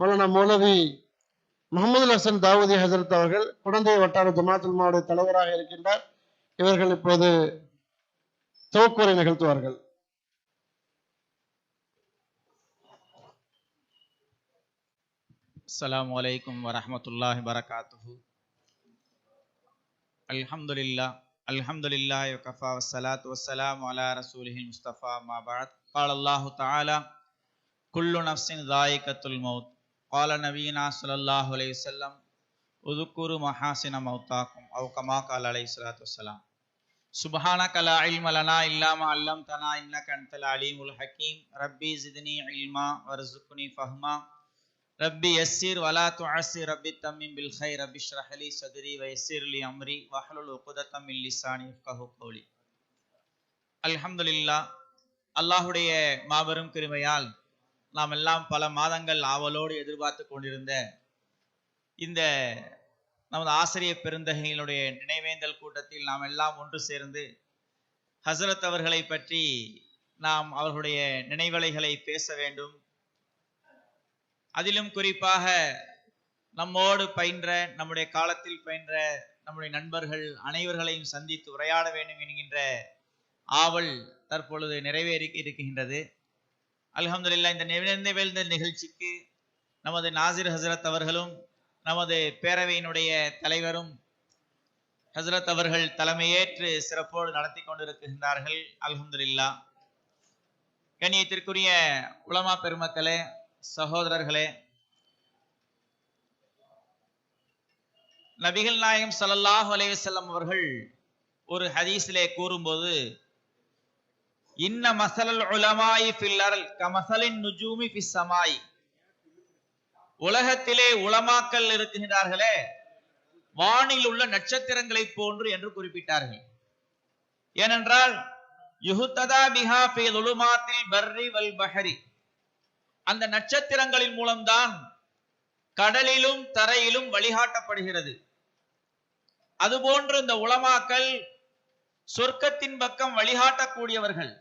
மௌலானா மௌலவி முகமது ஹசன் தாவூதி ஹசரத் அவர்கள் குழந்தை வட்டார ஜமாத்துல் மாவுடைய தலைவராக இருக்கின்றார் இவர்கள் இப்போது துவக்குரை நிகழ்த்துவார்கள் السلام عليكم ورحمة الله وبركاته الحمد لله الحمد لله وكفى والصلاة والسلام على رسوله المصطفى ما بعد قال الله تعالى كل نفس ذائقة الموت قال نبينا صلى الله عليه وسلم اذكروا محاسن موتاكم أو كما قال عليه الصلاة والسلام سبحانك لا علم لنا إلا ما علمتنا إنك أنت العليم الحكيم ربي زدني علما وارزقني فهما ربي يسير ولا تعسر ربي تمم بالخير ربي اشرح لي صدري ويسر لي امري واحلل عقدة من لساني يفقهوا قولي الحمد لله அல்லாஹுடைய மாபெரும் கிருமையால் நாம் எல்லாம் பல மாதங்கள் ஆவலோடு எதிர்பார்த்து கொண்டிருந்த இந்த நமது ஆசிரியர் பெருந்தகையினுடைய நினைவேந்தல் கூட்டத்தில் நாம் எல்லாம் ஒன்று சேர்ந்து ஹசரத் அவர்களை பற்றி நாம் அவர்களுடைய நினைவலைகளை பேச வேண்டும். அதிலும் குறிப்பாக நம்மோடு பயின்ற நம்முடைய காலத்தில் பயின்ற நம்முடைய நண்பர்கள் அனைவர்களையும் சந்தித்து உரையாட வேண்டும் என்கின்ற ஆவல் தற்பொழுது நிறைவேறி இருக்கின்றது. அலமதுல்லா இந்த நிறைவேந்த நிகழ்ச்சிக்கு நமது நாசிர் ஹசரத் அவர்களும் நமது பேரவையினுடைய தலைவரும் ஹசரத் அவர்கள் தலைமையேற்று சிறப்போடு நடத்தி கொண்டிருக்கின்றார்கள். அலமதுல்லா கண்ணியத்திற்குரிய உலமா பெருமக்களே சகோதரர்களே நபிகள் நாயகம் சல்லாஹ் அலைவசல்லம் அவர்கள் ஒரு ஹதீஸிலே கூறும்போது இன்ன மசலல் உலமாயி ஃபில் கமசலின் நுஜூமி ஃபிஸ்ஸமாய் உலகத்திலே உலமாக்கல் இருக்கின்றார்களே வானில் உள்ள நட்சத்திரங்களை போன்று என்று குறிப்பிட்டார்கள். ஏனென்றால் யுகுத்ததா பிஹா பி லுலுமாத்தில் பர்ரி வல் பஹரி. அந்த நட்சத்திரங்களின் மூலம்தான் கடலிலும் தரையிலும் வழிகாட்டப்படுகிறது. அதுபோன்று இந்த உலமாக்கள் சொர்க்கத்தின் பக்கம் வழிகாட்டக்கூடியவர்கள்.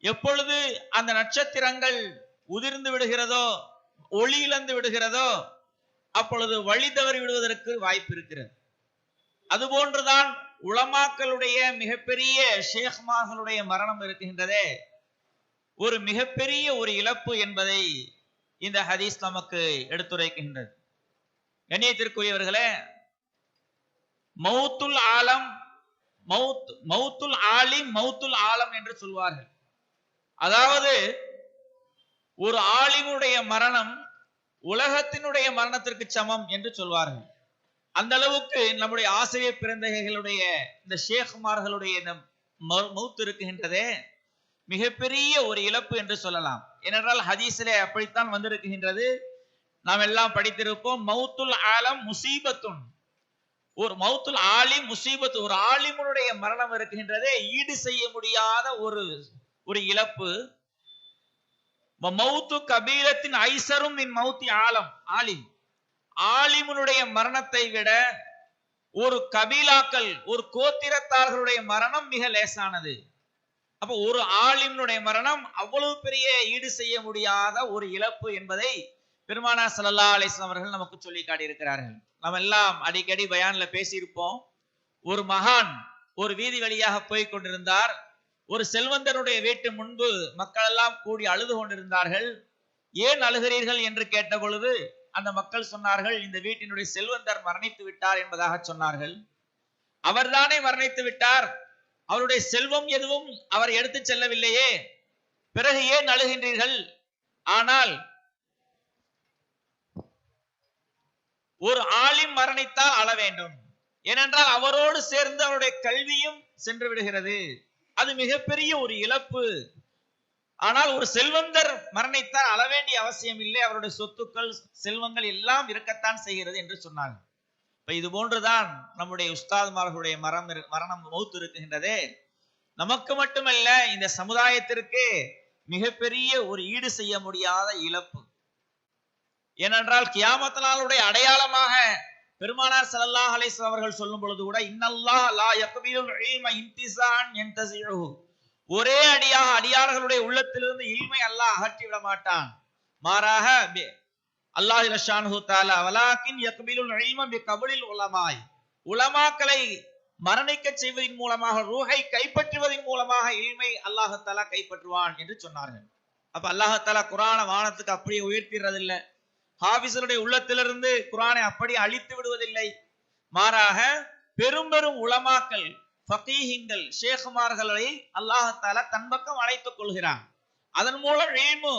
எப்பொழுது அந்த நட்சத்திரங்கள் உதிர்ந்து விடுகிறதோ ஒளி இழந்து விடுகிறதோ அப்பொழுது வழி தவறி விடுவதற்கு வாய்ப்பு இருக்கிறது. அதுபோன்றுதான் உலமாக்களுடைய மிகப்பெரிய ஷேக்மார்களுடைய மரணம் இருக்கின்றதே. ஒரு மிகப்பெரிய ஒரு இழப்பு என்பதை இந்த ஹதீஸ் நமக்கு எடுத்துரைக்கின்றது. கண்ணியத்திற்குரியவர்களே மௌத்துல் ஆலம் மௌத் மௌத்துல் ஆலிம் மௌத்துல் ஆலம் என்று சொல்வார்கள். அதாவது ஒரு ஆலிமுடைய மரணம் உலகத்தினுடைய மரணத்திற்கு சமம் என்று சொல்வார்கள். அந்த அளவுக்கு நம்முடைய ஆசிரியர் பிறந்தகைகளுடைய இந்த ஷேகுமார்களுடைய இந்த மௌத்து இருக்குகின்றதே மிகப்பெரிய ஒரு இழப்பு என்று சொல்லலாம். ஏனென்றால் ஹதீஸிலே அப்படித்தான் வந்திருக்கின்றது. நாம் எல்லாம் படித்திருப்போம் மௌத்துல் ஆலம் முசீபத்துன். ஒரு மௌத்துல் ஆலிம் முசீபத்து ஒரு ஆலிமுடைய மரணம் இருக்கின்றதே ஈடு செய்ய முடியாத ஒரு ஒரு இழப்பு. மௌத்து கபீரத்தின் ஐசரும் மின் மௌத்தி ஆலம் ஆலிம். ஆலிமுனுடைய மரணத்தை விட ஒரு கபீலாக்கள் ஒரு கோத்திரத்தார்களுடைய மரணம் மிக லேசானது. அப்ப ஒரு ஆலிம்னுடைய மரணம் அவ்வளவு பெரிய ஈடு செய்ய முடியாத ஒரு இழப்பு என்பதை பெருமானா சல்லா அலிஸ்லாம் அவர்கள் நமக்கு சொல்லி காட்டியிருக்கிறார்கள். நம்ம எல்லாம் அடிக்கடி பயான்ல பேசியிருப்போம். ஒரு மகான் ஒரு வீதி வழியாக போய் கொண்டிருந்தார். ஒரு செல்வந்தருடைய வீட்டு முன்பு மக்கள் எல்லாம் கூடி அழுது கொண்டிருந்தார்கள். ஏன் அழுகிறீர்கள்? என்று கேட்ட பொழுது அந்த மக்கள் சொன்னார்கள் இந்த வீட்டினுடைய செல்வந்தர் மரணித்து விட்டார் என்பதாக சொன்னார்கள். அவர்தானே மரணித்து விட்டார்? அவருடைய செல்வம் எதுவும் அவர் எடுத்து செல்லவில்லையே. பிறகு ஏன் அழுகின்றீர்கள்? ஆனால் ஒரு ஆளின் மரணித்தால் அழ வேண்டும். ஏனென்றால் அவரோடு சேர்ந்து அவருடைய கல்வியும் சென்று விடுகிறது. அது மிகப்பெரிய ஒரு இழப்பு. ஆனால் ஒரு செல்வந்தர் மரணித்தால் அளவேண்டிய அவசியம் இல்லை. அவருடைய சொத்துக்கள் செல்வங்கள் எல்லாம் இருக்கத்தான் செய்கிறது என்று சொன்னாங்க. இப்ப இது போன்றுதான் நம்முடைய உஸ்தாத்மார்களுடைய மரம் மரணம் மௌத்து இருக்குகின்றதே நமக்கு மட்டுமல்ல இந்த சமுதாயத்திற்கு மிகப்பெரிய ஒரு ஈடு செய்ய முடியாத இழப்பு. ஏனென்றால் கியாமத்தினாலுடைய அடையாளமாக பெருமானார் ஸல்லல்லாஹு அலைஹி அவர்கள் சொல்லும் பொழுது கூட இன்னல்லாஹ் லா யக்பிலுல் இன்திசான் யன்தசிஹு. ஒரே அடியாக அடியார்களுடைய உள்ளத்திலிருந்து இல்மை அல்லாஹ் அகற்றி விட மாட்டான். மாறாக அல்லாஹ் இலஷானு தாலா வலாக்கின் யக்பிலுல் இல்ம பி கபலில் உலமாய். உலமாக்களை மரணிக்க செய்வதன் மூலமாக ரூஹை கைப்பற்றுவதன் மூலமாக இல்மை அல்லாஹத்தாலா கைப்பற்றுவான் என்று சொன்னார்கள். அப்ப அல்லாஹத்தாலா குரான வானத்துக்கு அப்படியே உயர்த்திடுறது ஹாபிசருடைய உள்ளத்திலிருந்து குரானை அப்படி அழித்து விடுவதில்லை. மாறாக பெரும் பெரும் உலமாக்கள் ஃபகீஹிங்கள் ஷேகுமார்களை அல்லாஹால தன் பக்கம் அழைத்துக் கொள்கிறான். அதன் மூலம் இல்மு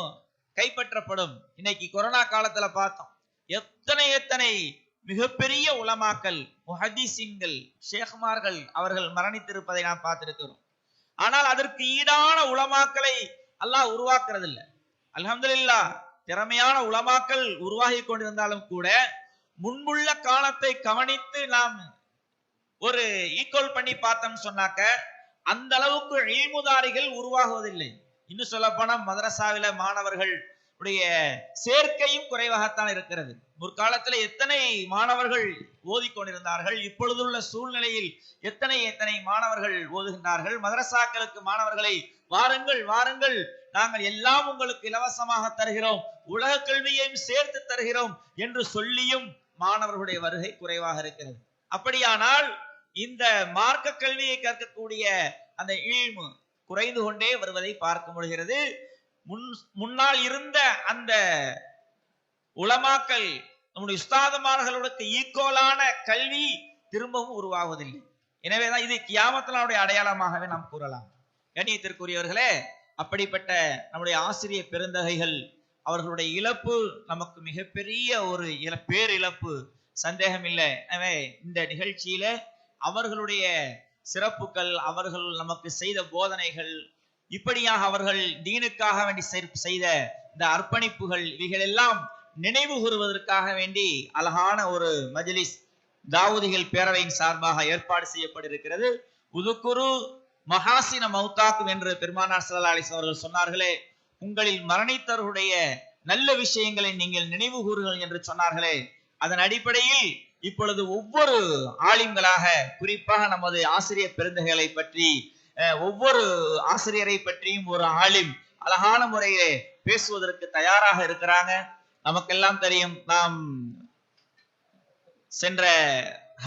கைப்பற்றப்படும். இன்னைக்கு கொரோனா காலத்துல பார்த்தோம். எத்தனை எத்தனை மிகப்பெரிய உலமாக்கல் முஹதீசின்கள் ஷேகுமார்கள் அவர்கள் மரணித்திருப்பதை நாம் பார்த்திருக்கிறோம். ஆனால் அதற்கு ஈடான உலமாக்களை அல்லாஹ் உருவாக்குறதில்லை. அலமதுல்லா திறமையான உலமாக்கள் உருவாகி கொண்டிருந்தாலும் கூட முன்புள்ள காலத்தை கவனித்து நாம் ஒரு ஈக்குவல் பண்ணி பார்த்தோம்னு சொன்னாக்க அந்த அளவுக்கு இழிமுதாரிகள் உருவாகுவதில்லை. இன்னும் சொல்ல போனா மதரசாவில மாணவர்கள் உடைய சேர்க்கையும் குறைவாகத்தான் இருக்கிறது. முற்காலத்துல எத்தனை மாணவர்கள் ஓதிக்கொண்டிருந்தார்கள் இப்பொழுதுள்ள சூழ்நிலையில் எத்தனை எத்தனை மாணவர்கள் ஓதுகின்றார்கள் மதரசாக்களுக்கு மாணவர்களை வாருங்கள் வாருங்கள் நாங்கள் எல்லாம் உங்களுக்கு இலவசமாக தருகிறோம். உலக கல்வியையும் சேர்த்து தருகிறோம் என்று சொல்லியும் மாணவர்களுடைய வருகை குறைவாக இருக்கிறது. அப்படியானால் இந்த மார்க்க கல்வியை கற்கக்கூடிய அந்த ஈழ்மு குறைந்து கொண்டே வருவதை பார்க்க முடிகிறது. முன் முன்னால் இருந்த அந்த உளமாக்கல் நம்முடைய உஸ்தாதமார்களுக்கு ஈக்குவலான கல்வி திரும்பவும் உருவாவதில்லை எனவேதான் இது கியாமத்தினுடைய அடையாளமாகவே நாம் கூறலாம். கண்ணியத்திற்குரியவர்களே அப்படிப்பட்ட நம்முடைய ஆசிரியர் பெருந்தகைகள் அவர்களுடைய இழப்பு நமக்கு மிகப்பெரிய ஒரு இழ- பேரிழப்பு சந்தேகம் இல்லை எனவே இந்த நிகழ்ச்சியில அவர்களுடைய சிறப்புகள் அவர்கள் நமக்கு செய்த போதனைகள் இப்படியாக அவர்கள் தீனுக்காக வேண்டி செய்- செய்த இந்த அர்ப்பணிப்புகள் இவைகளெல்லாம் நினைவு கூறுவதற்காக வேண்டி அழகான ஒரு மஜ்லிஸ் தாவூதிகள் பேரவையின் சார்பாக ஏற்பாடு செய்யப்பட்டிருக்கிறது. உதுக்குரு மகாசின மௌத்தாக்கும் என்று பெருமானார் சல்லா அலிஸ் அவர்கள் சொன்னார்களே உங்களில் மரணித்தவர்களுடைய நல்ல விஷயங்களை நீங்கள் நினைவு கூறுங்கள் என்று சொன்னார்களே அதன் அடிப்படையில் இப்பொழுது ஒவ்வொரு ஆலிம்களாக குறிப்பாக நமது ஆசிரியர் பெருந்தகைகளை பற்றி ஒவ்வொரு ஆசிரியரை பற்றியும் ஒரு ஆலிம் அழகான முறையிலே பேசுவதற்கு தயாராக இருக்கிறாங்க. நமக்கெல்லாம் தெரியும் நாம் சென்ற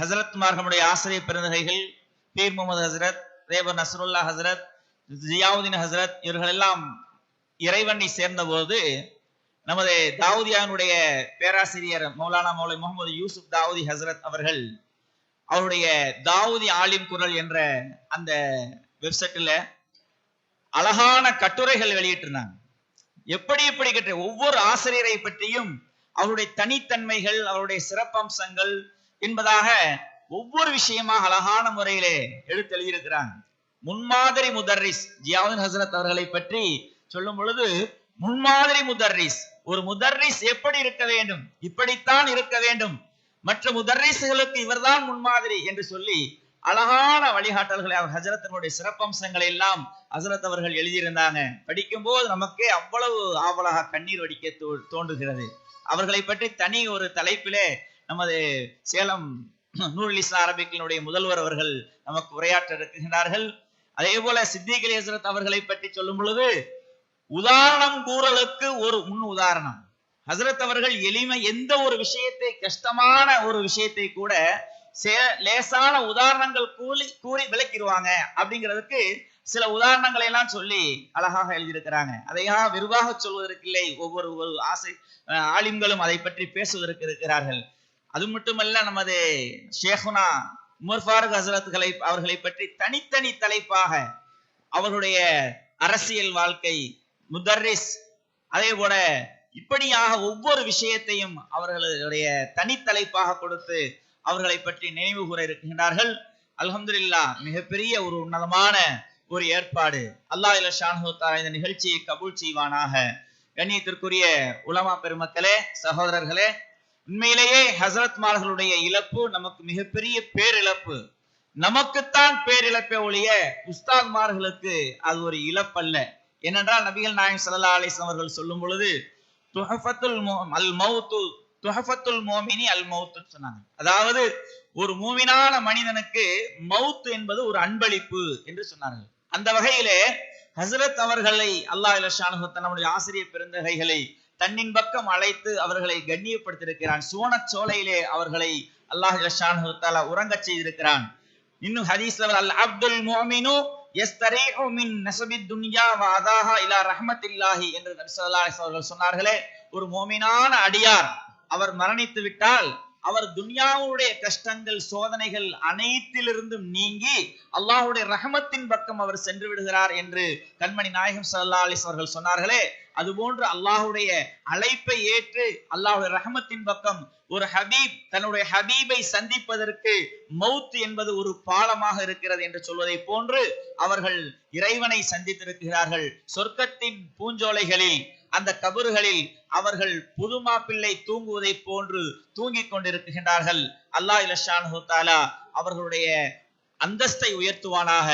ஹசரத் மார்கமுடைய ஆசிரியர் பெருந்தகைகள் பீர் முகமது ஹசரத் ரேபர் நசருல்லா ஹசரத் ஜியாவுதீன் ஹசரத் இவர்கள் எல்லாம் இறைவனை சேர்ந்த போது நமது தாவூதியானுடைய பேராசிரியர் மௌலானா மௌலை முகமது யூசுப் தாவூதி ஹசரத் அவர்கள் அவருடைய தாவூதி ஆலிம் குரல் என்ற அந்த வெப்சைட்ல அழகான கட்டுரைகள் வெளியிட்டிருந்தாங்க. எப்படி எப்படி கட்டுரை ஒவ்வொரு ஆசிரியரை பற்றியும் அவருடைய தனித்தன்மைகள் அவருடைய சிறப்பம்சங்கள் என்பதாக ஒவ்வொரு விஷயமாக அழகான முறையிலே எடுத்து எழுதியிருக்கிறாங்க. முன்மாதிரி முதர்ரிஸ் ஜியாவுதீன் ஹசரத் அவர்களை பற்றி சொல்லும் பொழுது முன்மாதிரி முதர்ரிஸ் ஒரு முதர்ரிஸ் எப்படி இருக்க வேண்டும்? இப்படித்தான் இருக்க வேண்டும். மற்ற முதர்ரிசுகளுக்கு இவர்தான் முன்மாதிரி என்று சொல்லி அழகான வழிகாட்டல்களை அவர் ஹஜரத்தினுடைய சிறப்பம்சங்களை எல்லாம் ஹசரத் அவர்கள் எழுதியிருந்தாங்க. படிக்கும்போது நமக்கே அவ்வளவு ஆவலாக கண்ணீர் வடிக்க தோ- தோன்றுகிறது. அவர்களை பற்றி தனி ஒரு தலைப்பிலே நமது சேலம் நூல் இஸ்லாம் அரபிக்கினுடைய முதல்வர் அவர்கள் நமக்கு உரையாற்ற இருக்கின்றார்கள் அதே போல சித்திக் ஹசரத் அவர்களை பற்றி சொல்லும் பொழுது உதாரணம் கூறலுக்கு ஒரு முன் உதாரணம். ஹசரத் அவர்கள் எளிமை எந்த ஒரு விஷயத்தை கஷ்டமான ஒரு விஷயத்தை கூட சே- லேசான உதாரணங்கள் கூலி கூறி விளக்கிடுவாங்க அப்படிங்கிறதுக்கு சில உதாரணங்களை எல்லாம் சொல்லி அழகாக எழுதியிருக்கிறாங்க. அதையா விரிவாக சொல்வதற்கு இல்லை ஒவ்வொரு ஒரு ஆசை ஆலிம்களும் அதை பற்றி பேசுவதற்கு இருக்கிறார்கள். அது மட்டுமல்ல நமது ஷேகுனா உமர் ஃபாரூக் ஹசரத்களை அவர்களை பற்றி தனித்தனி தலைப்பாக அவர்களுடைய அரசியல் வாழ்க்கை முதர்ரிஸ் அதே போல இப்படியாக ஒவ்வொரு விஷயத்தையும் அவர்களுடைய தனித்தலைப்பாக கொடுத்து அவர்களை பற்றி நினைவு கூற இருக்கின்றார்கள். அலமதுல்லா மிகப்பெரிய ஒரு உன்னதமான ஒரு ஏற்பாடு. அல்லாஹ் இல்ல ஷான்ஹுத்தா இந்த நிகழ்ச்சியை கபூல் செய்வானாக. கண்ணியத்திற்குரிய உலமா பெருமக்களே சகோதரர்களே உண்மையிலேயே ஹசரத்மார்களுடைய இழப்பு நமக்கு மிகப்பெரிய பேரிழப்பு. நமக்குத்தான் பேரிழப்பே ஒழிய உஸ்தாத்மார்களுக்கு அது ஒரு இழப்பல்ல. ஏனென்றால் நபிகள் நாயம் சல்லா அலிஸ்லாம் அவர்கள் சொல்லும் பொழுது துஹஃபத்துல் அல் மௌத்து துஹஃபத்துல் மோமினி அல் மௌத்துன்னு சொன்னாங்க. அதாவது ஒரு மூமினான மனிதனுக்கு மவுத்து என்பது ஒரு அன்பளிப்பு என்று சொன்னார்கள். அந்த வகையிலே ஹசரத் அவர்களை அல்லாஹ் இலஷானுகத்த நம்முடைய ஆசிரியர் பெருந்தகைகளை தன்னின் பக்கம் அழைத்து அவர்களை கண்ணியப்படுத்தியிருக்கிறான். சுவன சோலையிலே அவர்களை அல்லாஹ் ஜஷானு உறங்க உறங்கச் செய்திருக்கிறான். இன்னும் ஹதீஸ்ல அல் அப்துல் மோமினு எஸ்தரேஹு மின் நசபி துன்யா வாதாஹா அதாஹா இலா ரஹ்மத்தில்லாஹி என்று அவர்கள் சொன்னார்களே ஒரு மோமினான அடியார் அவர் மரணித்து விட்டால் அவர் துன்யாவுடைய கஷ்டங்கள் சோதனைகள் அனைத்திலிருந்தும் நீங்கி அல்லாஹுடைய ரஹமத்தின் பக்கம் அவர் சென்று விடுகிறார் என்று கண்மணி நாயகம் சல்லா அலிஸ் அவர்கள் சொன்னார்களே அதுபோன்று அல்லாஹுடைய அழைப்பை ஏற்று அல்லாஹுடைய ரஹமத்தின் பக்கம் ஒரு ஹபீப் தன்னுடைய ஹபீபை சந்திப்பதற்கு மௌத் என்பது ஒரு பாலமாக இருக்கிறது என்று சொல்வதை போன்று அவர்கள் இறைவனை சந்தித்திருக்கிறார்கள். சொர்க்கத்தின் பூஞ்சோலைகளில் அந்த கபறுகளில் அவர்கள் புது மாப்பிள்ளை தூங்குவதை போன்று தூங்கிக் கொண்டிருக்கின்றார்கள். அல்லாஹ் இலஷானு தாலா அவர்களுடைய அந்தஸ்தை உயர்த்துவானாக.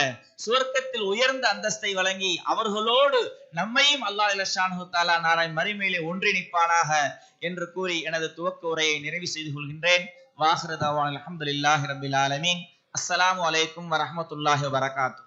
சுவர்க்கத்தில் உயர்ந்த அந்தஸ்தை வழங்கி அவர்களோடு நம்மையும் அல்லாஹ் இலஷானு தாலா நாராய் மறுமையிலே ஒன்றிணைப்பானாக என்று கூறி எனது துவக்க உரையை நிறைவு செய்து கொள்கின்றேன். வாஹிரதாவான் அலமதுல்லாஹி ரபில் ஆலமீன். அஸ்லாம் அலைக்கும் வரமத்துல்லாஹி வரகாத்து